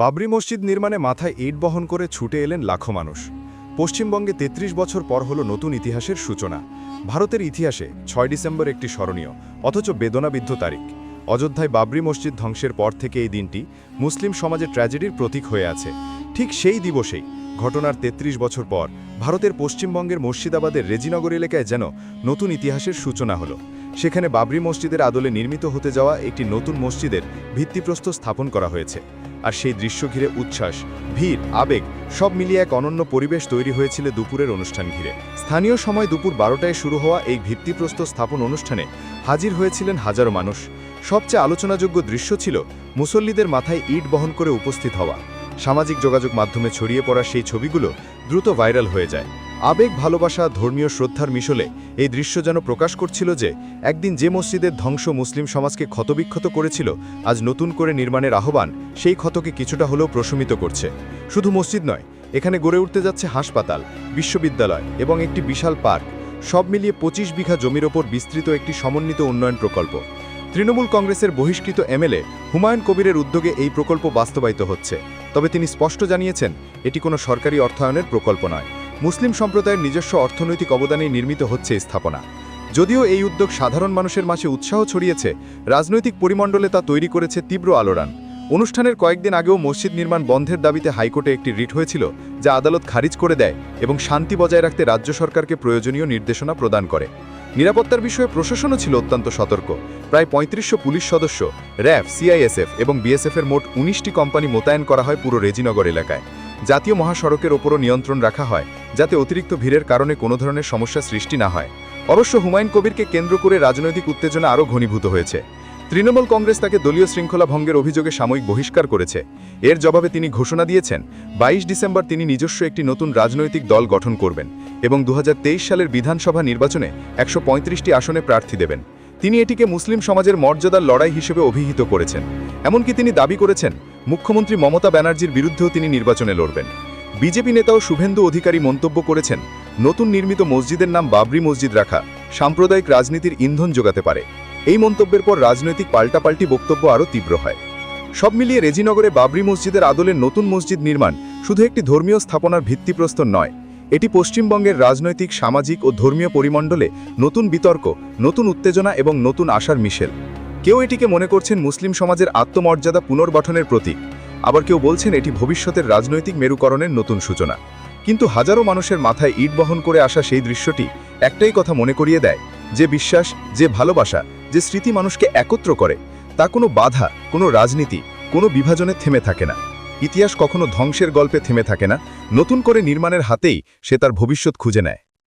বাবরি মসজিদ নির্মাণে মাথায় ইট বহন করে ছুটে এলেন লাখো মানুষ। পশ্চিমবঙ্গে ৩৩ বছর পর হলো নতুন ইতিহাসের সূচনা। ভারতের ইতিহাসে ছয় ডিসেম্বর একটি স্মরণীয়, অথচ বেদনাবিদ্ধ তারিখ। অযোধ্যায় বাবরি মসজিদ ধ্বংসের পর থেকে এই দিনটি মুসলিম সমাজে ট্র্যাজেডির প্রতীক হয়ে আছে। ঠিক সেই দিবসেই, ঘটনার ৩৩ বছর পর, ভারতের পশ্চিমবঙ্গের মুর্শিদাবাদের রেজিনগর এলাকায় যেন নতুন ইতিহাসের সূচনা হলো। সেখানে বাবরি মসজিদের আদলে নির্মিত হতে যাওয়া একটি নতুন মসজিদের ভিত্তিপ্রস্তর স্থাপন করা হয়েছে। আর সেই দৃশ্য ঘিরে উচ্ছ্বাস, ভিড়, আবেগ সব মিলিয়ে এক অনন্য পরিবেশ তৈরি হয়েছিল দুপুরের অনুষ্ঠান ঘিরে। স্থানীয় সময় দুপুর বারোটায় শুরু হওয়া এই ভিত্তিপ্রস্তর স্থাপন অনুষ্ঠানে হাজির হয়েছিলেন হাজারো মানুষ। সবচেয়ে আলোচনাযোগ্য দৃশ্য ছিল মুসল্লিদের মাথায় ইট বহন করে উপস্থিত হওয়া। সামাজিক যোগাযোগ মাধ্যমে ছড়িয়ে পড়া সেই ছবিগুলো দ্রুত ভাইরাল হয়ে যায়। আবেগ, ভালোবাসা, ধর্মীয় শ্রদ্ধার মিশলে এই দৃশ্য যেন প্রকাশ করছিল যে একদিন যে মসজিদের ধ্বংস মুসলিম সমাজকে ক্ষতবিক্ষত করেছিল, আজ নতুন করে নির্মাণের আহ্বান সেই ক্ষতকে কিছুটা হলেও প্রশমিত করছে। শুধু মসজিদ নয়, এখানে গড়ে উঠতে যাচ্ছে হাসপাতাল, বিশ্ববিদ্যালয় এবং একটি বিশাল পার্ক, সব মিলিয়ে পঁচিশ বিঘা জমির ওপর বিস্তৃত একটি সমন্বিত উন্নয়ন প্রকল্প। তৃণমূল কংগ্রেসের বহিষ্কৃত এমএলএ হুমায়ুন কবিরের উদ্যোগে এই প্রকল্প বাস্তবায়িত হচ্ছে। তবে তিনি স্পষ্ট জানিয়েছেন, এটি কোনো সরকারি অর্থায়নের প্রকল্প নয়। মুসলিম সম্প্রদায়ের নিজস্ব অর্থনৈতিক অবদানে নির্মিত হচ্ছে স্থাপনা। যদিও এই উদ্যোগ সাধারণ মানুষের মাঝে উৎসাহ ছড়িয়েছে, রাজনৈতিক পরিমণ্ডলে তা তৈরি করেছে তীব্র আলোড়ান। অনুষ্ঠানের কয়েকদিন আগেও মসজিদ নির্মাণ বন্ধের দাবিতে হাইকোর্টে একটি রিট হয়েছিল, যা আদালত খারিজ করে দেয় এবং শান্তি বজায় রাখতে রাজ্য সরকারকে প্রয়োজনীয় নির্দেশনা প্রদান করে। নিরাপত্তার বিষয়ে প্রশাসনও ছিল অত্যন্ত সতর্ক। প্রায় পঁয়ত্রিশশো পুলিশ সদস্য র্যাফ সিআইএসএফ এবং বিএসএফের মোট উনিশটি কোম্পানি মোতায়েন করা হয় পুরো রেজিনগর এলাকায়। জাতীয় মহাসড়কের ওপরও নিয়ন্ত্রণ রাখা হয়। যাতে অতিরিক্ত ভিড়ের কারণে কোনো ধরনের সমস্যা সৃষ্টি না হয়। অবশ্য হুমায়ুন কবিরকে কেন্দ্র করে রাজনৈতিক উত্তেজনা আরও ঘনীভূত হয়েছে। তৃণমূল কংগ্রেস তাকে দলীয় শৃঙ্খলা ভঙ্গের অভিযোগে সাময়িক বহিষ্কার করেছে। এর জবাবে তিনি ঘোষণা দিয়েছেন, বাইশ ডিসেম্বর তিনি নিজস্ব একটি নতুন রাজনৈতিক দল গঠন করবেন এবং দু হাজার তেইশ সালের বিধানসভা নির্বাচনে একশো আসনে প্রার্থী দেবেন। তিনি এটিকে মুসলিম সমাজের মর্যাদার লড়াই হিসেবে অভিহিত করেছেন। এমনকি তিনি দাবি করেছেন, মুখ্যমন্ত্রী মমতা ব্যানার্জির বিরুদ্ধেও তিনি নির্বাচনে লড়বেন। বিজেপি নেতাও শুভেন্দু অধিকারী মন্তব্য করেছেন, নতুন নির্মিত মসজিদের নাম বাবরি মসজিদ রাখা সাম্প্রদায়িক রাজনীতির ইন্ধন যোগাতে পারে। এই মন্তব্যের পর রাজনৈতিক পাল্টাপাল্টি বক্তব্য আরও তীব্র হয়। সব মিলিয়ে রেজিনগরে বাবরি মসজিদের আদলে নতুন মসজিদ নির্মাণ শুধু একটি ধর্মীয় স্থাপনার ভিত্তিপ্রস্তর নয়, এটি পশ্চিমবঙ্গের রাজনৈতিক, সামাজিক ও ধর্মীয় পরিমণ্ডলে নতুন বিতর্ক, নতুন উত্তেজনা এবং নতুন আশার মিশেল। কেউ এটিকে মনে করছেন মুসলিম সমাজের আত্মমর্যাদা পুনর্গঠনের প্রতীক। আবার কেউ বলছেন এটি ভবিষ্যতের রাজনৈতিক মেরুকরণের নতুন সূচনা। কিন্তু হাজারো মানুষের মাথায় ইট বহন করে আসা সেই দৃশ্যটি একটাই কথা মনে করিয়ে দেয়, যে বিশ্বাস, যে ভালোবাসা, যে স্মৃতি মানুষকে একত্র করে, তা কোনো বাধা, কোনো রাজনীতি, কোনো বিভাজনে থেমে থাকে না। ইতিহাস কখনো ধ্বংসের গল্পে থেমে থাকে না, নতুন করে নির্মাণের হাতেই সে তার ভবিষ্যৎ খুঁজে নেয়।